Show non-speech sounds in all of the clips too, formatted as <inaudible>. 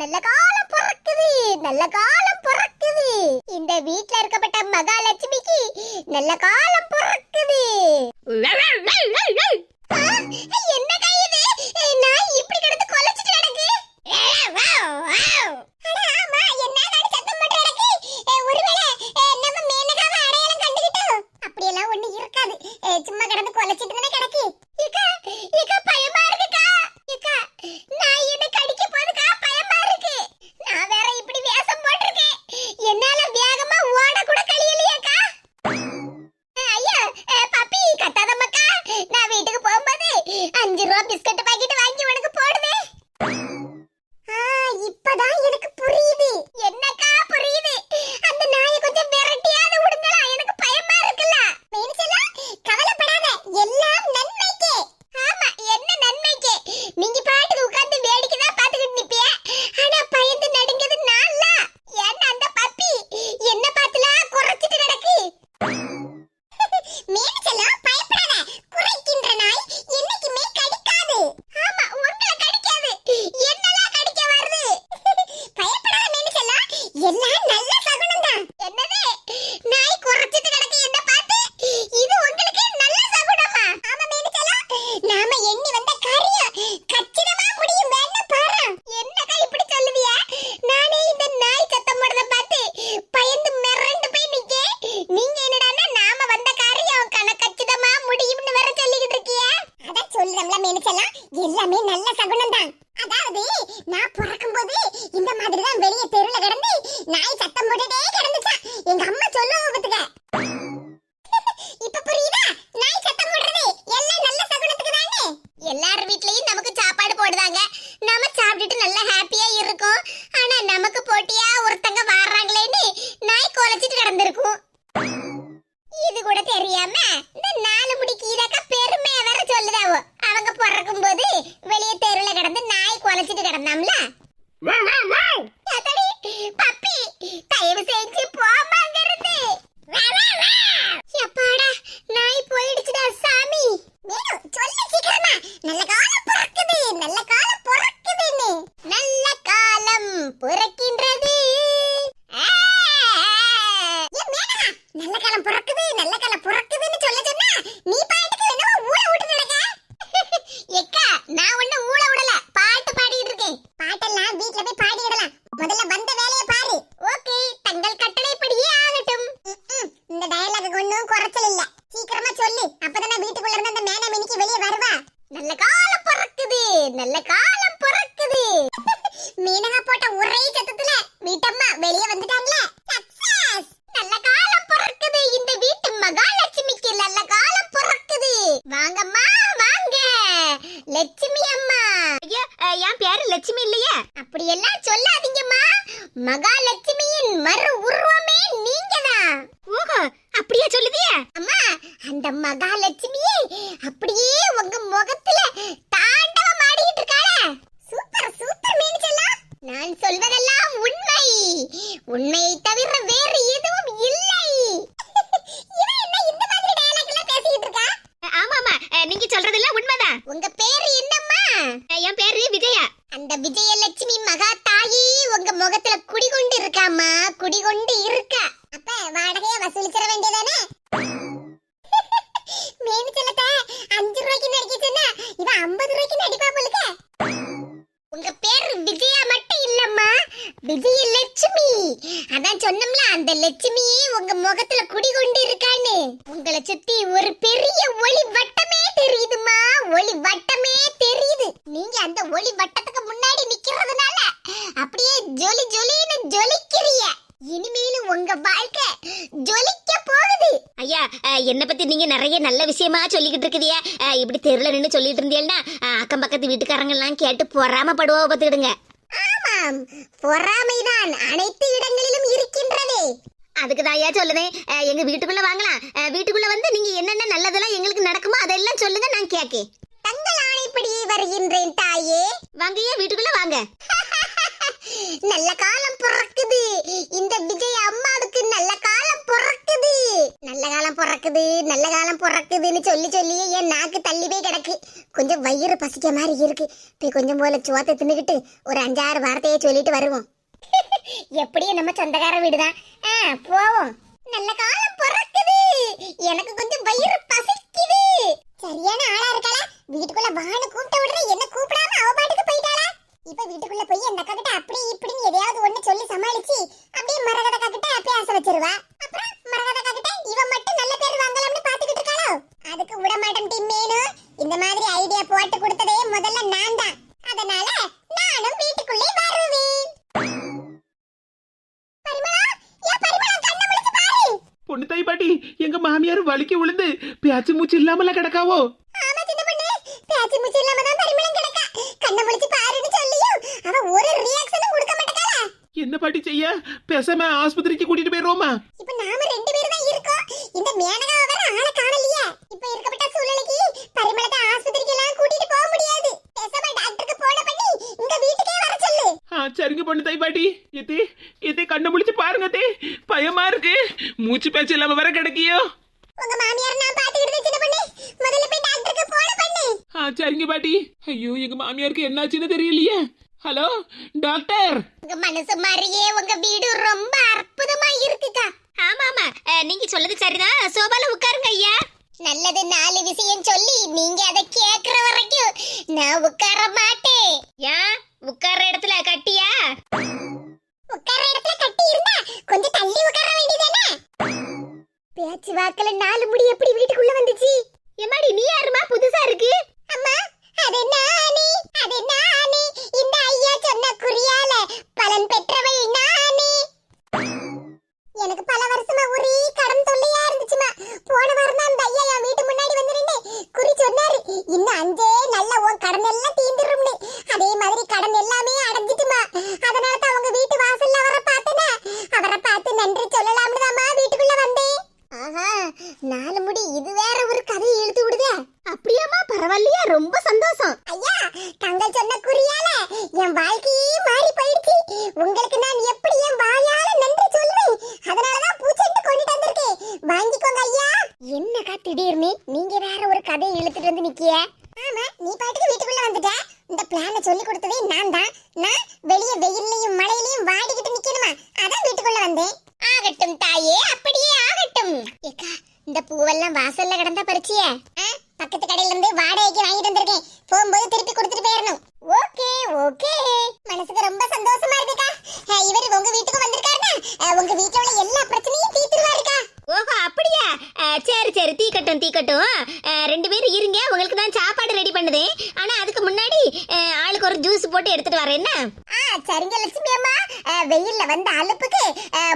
நல்ல காலம் பிறக்குது நல்ல காலம் பிறக்குது. இந்த வீட்ல இருக்கப்பட்ட மகாலட்சுமிக்கு நல்ல காலம் பிறக்குது. என்ன கையுது நான் இப்படி கிடந்து கொலைச்சிட்டு கிடக்கு சும்மா கிடந்து கொலைச்சிட்டு மகாலட்சுமி விஜயலட்சுமி அதான் சொன்னோம்ல அந்த லட்சுமியே உங்க முகத்துல குடி கொண்டு இருக்கான்னு உங்களை சுத்தி ஒரு பெரிய ஒளி வட்டமே தெரியுதுமா ஒளி வட்டமே தெரியுது நீங்க அந்த ஒளி வட்டத்துக்கு முன்னாடி நிக்கிறதுனால அப்படியே ஜொலி ஜொலின்னு ஜொலிக்கிறீங்க இனிமேலும் உங்க வாழ்க்கை ஜொலிக்க போகுது ஐயா என்னை பத்தி நீங்க நிறைய நல்ல விஷயமா சொல்லிக்கிட்டு இருக்கிறிய இப்படி தெருல நின்று சொல்லிட்டு இருந்தீங்கன்னா அக்கம் பக்கத்து வீட்டுக்காரங்க எல்லாம் கேட்டு பொறாம படுவா பார்த்துக்கிடுங்க ஆமாம் பொறாமைதான். அனைத்து இடங்களிலும் இருக்கின்றது. அதுக்கு தாயா ஐயா சொல்லுதேன் எங்க வீட்டுக்குள்ள வாங்கலாம். வீட்டுக்குள்ள வந்து நீங்க என்னென்ன நல்லதெல்லாம் எங்களுக்கு நடக்குமோ அதெல்லாம் சொல்லுங்க நான் கேட்கேன் தங்கள் ஆணைப்படி வருகின்றேன் தாயே. வாங்க ஐயா வீட்டுக்குள்ள வாங்க. <laughs> நல்ல காலம் பிறக்குது. இந்த விஜய் அம்மாவுக்கு நல்ல காலம் நல்ல காலம் பிறக்குது நல்ல காலம் பிறக்குதுன்னு சொல்லி சொல்லி என் நாக்கு தள்ளி போய் கிடக்கு. கொஞ்சம் வயிறு பசிக்க மாதிரி இருக்கு. போய் கொஞ்சம் போல சோத்தை தின்னுக்கிட்டு ஒரு அஞ்சாறு வார்த்தையை சொல்லிட்டு வருவோம். <laughs> எப்படியும் நம்ம சொந்தக்கார வீடுதான். ஆ போவோம். நல்ல காலம் பிறக்குது. எனக்கு கொஞ்சம் வயிறு பசிக்குது. சரியான ஆளா இருக்காளா? வீட்டுக்குள்ள வானு கூப்பிட்ட உடனே என்ன கூப்பிடாம அவ பாட்டுக்கு போயிட்டாளா? இப்ப வீட்டுக்குள்ள போய் அந்த அக்கா கிட்ட அப்படி இப்படின்னு எதையாவது ஒண்ணு சொல்லி சமாளிச்சு அப்படியே மரகத அக்கா கிட்ட பேச வச்சிருவா அப்புறம் மரகத அக்கா கிட்ட இவ மட்டும் நல்ல பேர் வாங்கலாம்னு பாத்துக்கிட்டு இருக்காளோ அதுக்கு விட மாட்டேன் டீம் மேனு இந்த மாதிரி ஐடியா போட்டு கொடுத்ததே முதல்ல நான் தான் அதனால நானும் வீட்டுக்குள்ளே வருவேன் பரிமளா ஏன் பரிமளா கண்ணை முழிச்சு பாரு பொண்ணு தாய் பாட்டி எங்க மாமியார் வலிக்கு விழுந்து பேச்சு மூச்சு இல்லாமல கிடக்காவோ? ஆமா சின்ன பொண்ணு. பேச்சு மூச்சு இல்லாம தான் பரிமளம் கிடக்கா. கண்ணை முழிச்சு பாருன்னு சொல்லியும் அவ ஒரு ரியாக்ஷனும் கொடுக்க மாட்டேங்காளா என்ன பாட்டி செய்ய? பேசாம ஆஸ்பத்திரிக்கு கூட்டிட்டு போயிருவோமா இப்ப நாம ரெண்டு பேரும் தான் இருக்கோம். இந்த மேனகாவை வேற ஆளை காணலையே. இப்ப இருக்கப்பட்ட சூழ்நிலைக்கு பரிமளத்தை ஆஸ்பத்திரிக்கு எல்லாம் கூட்டிட்டு போக முடியாது. பேசாம டாக்டருக்கு போன பண்ணி இங்க வீட்டுக்கே வர சொல்லு. ஆ சரிங்க பொண்ணு தாய் பாட்டி. எத்தே எத்தே கண்ணை முழிச்சு பாருங்க தே பயமா இருக்கு. மூச்சு பேச்சு இல்லாம வர கிடைக்கியோ உங்க மாமியார் நான் பாத்துக்கிட்டு சின்ன பொண்ணு முதல்ல போய் டாக்டருக்கு போன பண்ணு ஆ சரிங்க பாட்டி? ஐயோ எங்க மாமியாருக்கு என்னாச்சுன்னு தெரியலையே. Hello doctor. உங்க மனசு மாதிரியே உங்க வீடு ரொம்ப அற்புதமா இருக்குக்கா. ஆமா ஆமா. நீங்க சொல்றது சரிதான். சோபால உட்காருங்க ஐயா. நல்லது நாலு விஷயம் சொல்லி நீங்க அதை கேக்குற வரைக்கும் நான் உட்கார மாட்டேன். ஏன் உட்கார்ற இடத்துல கட்டியா? உட்கார இடத்துல கட்டி இருந்தா கொஞ்சம் தள்ளி உட்கார வேண்டியதானே பேச்சு வாக்குல நாலு முடி எப்படி வீட்டுக்குள்ள வந்துச்சு? எம்மாடி நீ யாருமா? புதுசா இருக்கு? அம்மா அது நானே அது நானே. இந்த ஐயா சொன்ன குறியால பலன் பெற்றவள் நானே. எனக்கு பல வருஷமா ஒரே கடன் தொல்லையா இருந்துச்சுமா. போன வாரம் தான் அந்த ஐயா என் வீட்டு முன்னாடி வந்து நின்று குறி சொன்னாரு. இன்னும் அஞ்சே நல்ல உன் கடன் எல்லாம் தீந்துரும்னு. அதே மாதிரி கடன் எல்லாமே அடைஞ்சிட்டுமா. அதனால தான் அவங்க வீட்டு வாசல்ல அவரை பார்த்தேனா. அவரை பார்த்து நன்றி சொல்லலாம்னு தாம்மா வீட்டுக்குள்ள வந்தேன் ஆஹா நாலு முடி இது வேற ஒரு கதையை இழுத்து விடுதே அப்படியாமா பரவாயில்லையா ரொம்ப சந்தோஷம் ஐயா தங்கள் சொன்ன குறியால என் வாழ்க்கையே மாறி போயிடுச்சு உங்களுக்கு நான் எப்படி என் வாயால நன்றி சொல்றேன் அதனாலதான் பூச்செண்டு கொண்டுட்டு வந்திருக்கேன் வாங்கிக்கோங்க ஐயா என்னக்கா திடீர்னு நீங்க வேற ஒரு கதையை இழுத்துட்டு வந்து நிக்கிய ஆமா நீ பாட்டுக்கு வீட்டுக்குள்ள வந்துட்ட இந்த பிளான சொல்லி கொடுத்ததே நான் தான் நான் வெளிய வெயில்லையும் மழையிலையும் வாடிக்கிட்டு நிக்கணுமா அதான் வீட்டுக்குள்ள வந்தேன் ஆகட்டும் தாயே அப்படியே ஆகட்டும் ஏக்கா இந்த பூவெல்லாம் வாசல்ல கிடந்த பறிச்சியே பக்கத்து கடையில இருந்து வாடகைக்கு வாங்கிட்டு வந்திருக்கேன் போகும்போது திருப்பி கொடுத்துட்டு போயிடணும் ஓகே ஓகே மனசுக்கு ரொம்ப சந்தோஷமா இருக்குக்கா அஹ், இவர் உங்க வீட்டுக்கு வந்திருக்காருன்னா அஹ், உங்க வீட்டுல உள்ள எல்லா பிரச்சனையும் தீர்த்துருவாருக்கா ஓஹோ அப்படியா அஹ், சரி சரி தீக்கட்டும் தீக்கட்டும் அஹ், ரெண்டு பேரும் இருங்க உங்களுக்கு தான் சாப்பாடு ரெடி பண்ணுதேன் ஆனா அதுக்கு முன்னாடி ஆளுக்கு ஒரு ஜூஸ் போட்டு எடுத்துட்டு வரேன் என்ன? ஆ சரிங்க லட்சுமி அம்மா. வெயில்ல வந்த அலுப்புக்கு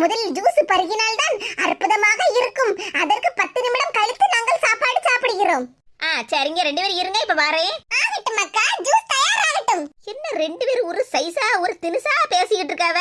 முதல் ஜூஸ் பருகினால்தான் அற்புதமாக இருக்கும். அதற்கு பத்து நிமிடம் கழித்து நாங்கள் சாப்பாடு சாப்பிடுகிறோம். ஆ சரிங்க ரெண்டு பேரும் இருங்க இப்ப வரேன். ஆகட்டும் அக்கா ஜூஸ் தயாராகட்டும். என்ன ரெண்டு பேரும் ஒரு சைஸா ஒரு தினுசா பேசிக்கிட்டு இருக்காவ?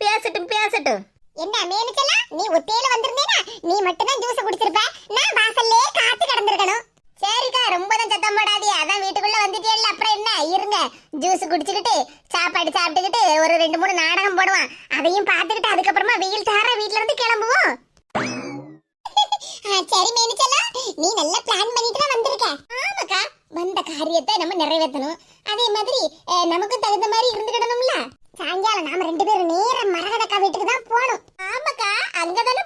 பேசட்டும் பேசட்டும். என்ன மேனிச்சலாம் நீ ஒத்தையில வந்திருந்தேனா? நீ மட்டும் தான் ஜூஸ் குடிச்சிருப்ப. நான் வாசல்லே காத்து கிடந்திருக்கணும் சரிக்கா ரொம்ப தான் சத்தம் போடாதே அதான் வீட்டுக்குள்ள வந்துட்டே அப்புறம் என்ன இருங்க ஜூஸ் குடிச்சுக்கிட்டு சாப்பாடு சாப்பிட்டுக்கிட்டு ஒரு ரெண்டு மூணு நாடகம் போடுவான் அதையும் பார்த்துக்கிட்டு அதுக்கப்புறமா வெயில் தார வீட்ல இருந்து கிளம்புவோம் சரி மேனிச்சலாம் நீ நல்ல பிளான் பண்ணிட்டு தான் வந்திருக்க ஆமாக்கா வந்த காரியத்தை நம்ம நிறைவேற்றணும் அதே மாதிரி அஹ், நமக்கும் தகுந்த மாதிரி இருந்துக்கிடணும்ல சாயங்காலம் நாம ரெண்டு பேரும் நேர மரகதக்கா வீட்டுக்கு தான் போகணும் ஆமாக்கா அங்கதானே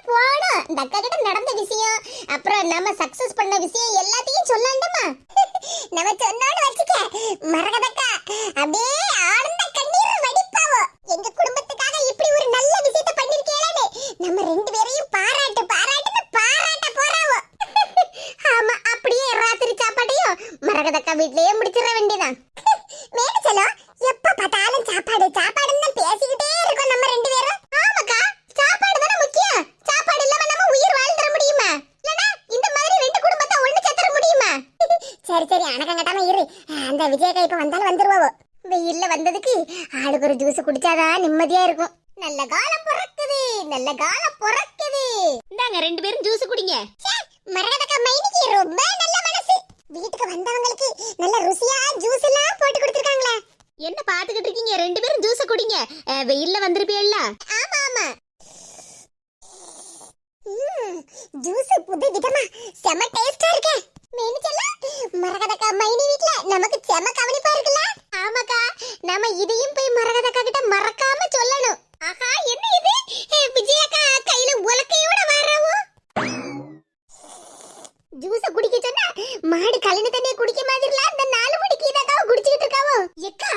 அந்த அக்கா கிட்ட நடந்த விஷயம் அப்புறம் நம்ம சக்சஸ் பண்ண விஷயம் எல்லாத்தையும் சொல்லண்டமா? <laughs> நம்ம சொன்னோன்னு வச்சுக்க மரகதக்கா அப்படியே ஆனந்த கண்ணீர் வடிப்பாவோ எங்க குடும்பத்துக்காக இப்படி ஒரு நல்ல விஷயத்தை பண்ணிருக்கேன்னு நம்ம ரெண்டு பேரையும் பாராட்டு பாராட்டுன்னு பாராட்ட போறாவோ ஆமா அப்படியே ராத்திரி சாப்பாட்டையும் மரகதக்கா வீட்லயே முடிச்சிட வேண்டியதான் மேடிச்சலோ எப்ப பார்த்தாலும் சாப்பாடு சாப்பாடுன்னு தான் பேசிக்கிட்டே இருக்கோம் நம்ம ரெண்டு பேரும் ஆமாக்கா சாப்பாடு தானே முக்கியம் சாப்பாடு இல்லாம நம்ம உயிர் வாழ்ந்துட முடியுமா இல்லனா இந்த மாதிரி ரெண்டு குடும்பத்தை ஒண்ணு சேர்த்துற முடியுமா சரி சரி அணக்கம் கட்டாம இரு. அந்த விஜயக்கா இப்ப வந்தாலும் வந்துருவாவோ. வெயில்ல வந்ததுக்கு ஆளுக்கு ஒரு ஜூஸ் குடிச்சாதான் நிம்மதியா இருக்கும். நல்ல காலம் பிறக்குது நல்ல காலம் பிறக்குது. இந்தாங்க ரெண்டு பேரும் ஜூஸ் குடிங்க. மரகதக்கா மைனிக்கு ரொம்ப நல்ல மனசு. வீட்டுக்கு வந்தவங்களுக்கு நல்ல ருசியா ஜூஸ் எல்லாம் போட்டு கொடுத்துருக்காங்களே. என்ன பாத்துக்கிட்டு இருக்கீங்க? ரெண்டு பேரும் ஜூஸ குடிங்க. வெயில்ல வந்திருப்பீல்ல ஆமா ஆமா. ஜூஸ் புது விதமா செம டேஸ்டா இருக்கு. மரகதக்கா மைனி வீட்ல நமக்கு செம கவனிப்பா இருக்குல்ல? ஆமாக்கா நாம இதையும் போய் மரகதக்கா கிட்ட மறக்காம சொல்லணும். ஆஹா என்ன இது? விஜயாக்கா கையில உலக்கையோட வர்றாவோ? ஜூஸ குடிக்க சொன்னா மாடு கலனி தண்ணிய குடிக்க மாதிரில அந்த நாலு மணிக்கு குடிச்சிட்டு இருக்காவோ? எக்கா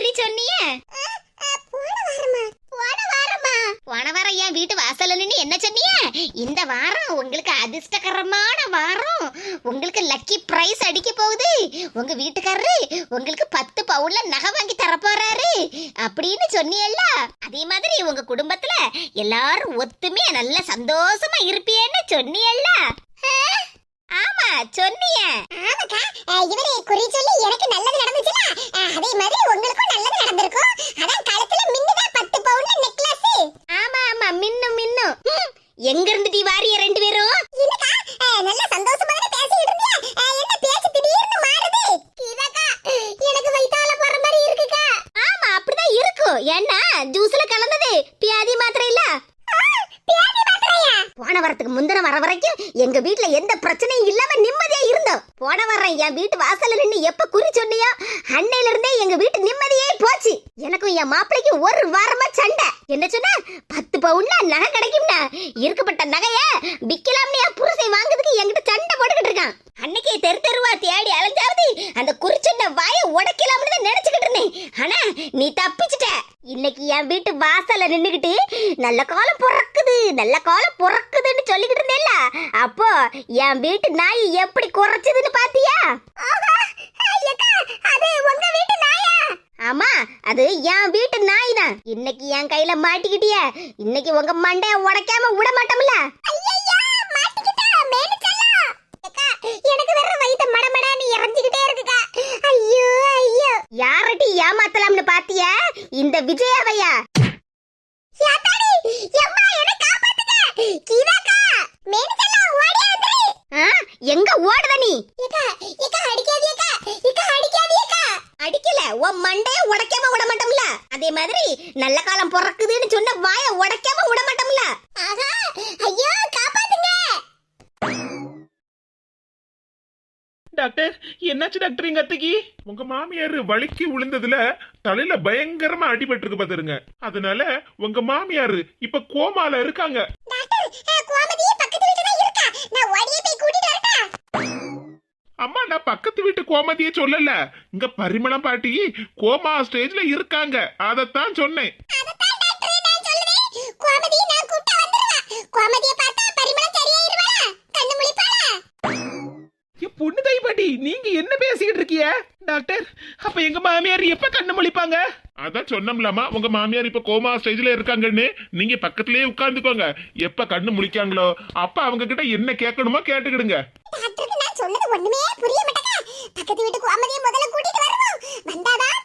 குறி சொன்னீங்க போன வாரம் என் வீட்டு வாசல்ல நின்னு என்ன சொன்னிய? இந்த வாரம் உங்களுக்கு அதிர்ஷ்டகரமான வாரம். உங்களுக்கு லக்கி பிரைஸ் அடிக்க போகுது. உங்க வீட்டுக்காரரு உங்களுக்கு பத்து பவுன்ல நகை வாங்கி தரப்போறாரு போறாரு. அப்படின்னு சொன்னியல்ல? அதே மாதிரி உங்க குடும்பத்துல எல்லாரும் ஒத்துமையா நல்ல சந்தோஷமா இருப்பியன்னு சொன்னியல்ல? ஆமா சொன்னிய. ஆமாக்கா இவரு குறி சொல்லி எனக்கு நல்லது நடந்துச்சுல அஹ், அதே மாதிரி உங்களுக்கும் நல்லது நடந்திருக்கும் அதான் கழுத்துல மின்னுதா பத்து பவுன்ல நெக்லஸ் ஆமா ஆமா மின்னும் மின்னும் ஹம், எங்க இருந்து டி வாரிய ரெண்டு பேரும் இல்லக்கா அஹ், நல்ல சந்தோஷமா தானே பேசிட்டு இருந்தியா அஹ், என்ன பேச்சு திடீர்னு மாறுது கீதாக்கா எனக்கு வயித்தால போற மாதிரி இருக்குக்கா ஆமா அப்படிதான் இருக்கும் ஏன்னா ஜூஸ்ல கலந்தது பியாதி மாத்திரை இல்ல ஆஹ், பியாதி மாத்திரையா போன வாரத்துக்கு முந்தின வர வரைக்கும் எங்க வீட்ல எந்த பிரச்சனையும் இல்லாம நிம்மதியா இருந்தோம். போன வாரம் என் வீட்டு வாசல்ல நின்னு எப்ப குறி சொன்னியோ அன்னையில இருந்தே எங்க வீட்டு நிம்மதியே போச்சு. எனக்கும் என் மாப்பிளைக்கும் ஒரு வாரமா சண்டை. என்ன சொன்ன? பத்து பவுன்ல நகை கிடைக்கும்னா இருக்கப்பட்ட நகைய விக்கலாம்னு என் புருஷன் வாங்குறதுக்கு என்கிட்ட சண்டை போட்டுக்கிட்டு இருக்கான். அன்னைக்கே தெரு தெருவா தேடி அலைஞ்சாவது அந்த குறிச்சொன்ன சொன்ன வாயை உடைக்கலாம்னு தான் நினைச்சுக்கிட்டு இருந்தேன். ஆனா நீ தப்பிச்சிட்ட. இன்னைக்கு என் வீட்டு வாசல்ல நின்னுகிட்டு நல்ல காலம் பிறக்குது நல்ல காலம் பிறக்கு பிறக்குதுன்னு சொல்லிக்கிட்டு இருந்தேல்ல அப்போ என் வீட்டு நாய் எப்படி குறைச்சதுன்னு பாத்தியா? ஆமா அது என் வீட்டு நாய் தான் இன்னைக்கு என் கையில மாட்டிக்கிட்டிய. இன்னைக்கு உங்க மண்டைய உடைக்காம விட மாட்டோம்ல. எனக்கு வேற வயித்த மடமடன்னு இறஞ்சிக்கிட்டே இருக்குக்கா. ஐயோ ஐயோ. யாரடி ஏமாத்தலாம்னு பாத்திய? இந்த விஜயாவையா? யாத்தாடி எம்மா கீதாக்கா மேனு செல்லம் ஓடி வந்துரு ஆ, எங்க ஓடுத நீ? ஏக்கா ஏக்கா அடிக்காதீக்கா ஏக்கா அடிக்காதீக்கா அடிக்கல உன் மண்டைய உடைக்காம விட மாட்டோம்ல? அதே மாதிரி நல்ல காலம் பிறக்குதுன்னு சொன்ன வாய உடைக்காம விட மாட்டோம்ல? ஆஹா ஐயோ காப்பாத்துங்க! டாக்டர் என்னாச்சு டாக்டர் எங்க அத்தைக்கு உங்க மாமியார் வலிக்கு விழுந்ததுல தலையில பயங்கரமா அடிபட்டிருக்கு பாத்துருங்க. அதனால உங்க மாமியார் இப்ப கோமால இருக்காங்க. டாக்டர் அஹ், கோமதியே பக்கத்து வீட்டுல தான் இருக்கா? நான் ஓடியே போய் கூட்டிட்டு வரட்டா? அம்மா நான் பக்கத்து வீட்டு கோமதியே சொல்லல. இங்க பரிமளம் பாட்டி கோமா ஸ்டேஜ்ல இருக்காங்க. அதத்தான் சொன்னேன். பொண்ணு தாய் பாட்டி நீங்க என்ன பேசிக்கிட்டு இருக்கீங்க டாக்டர் அப்ப எங்க மாமியார் எப்ப கண்ணு முழிப்பாங்க? அதான் சொன்னோம்லாமா உங்க மாமியார் இப்ப கோமா ஸ்டேஜ்ல இருக்காங்கன்னு. நீங்க பக்கத்திலேயே உட்கார்ந்துக்கோங்க. எப்ப கண்ணு முழிக்காங்களோ அப்ப அவங்க கிட்ட என்ன கேட்கணுமோ கேட்டுக்கிடுங்க. டாக்டருக்கு நான் சொன்னது பக்கத்து வீட்டு கோமதியை முதல்ல கூட்டிட்டு வருவோம். வந்தாதான்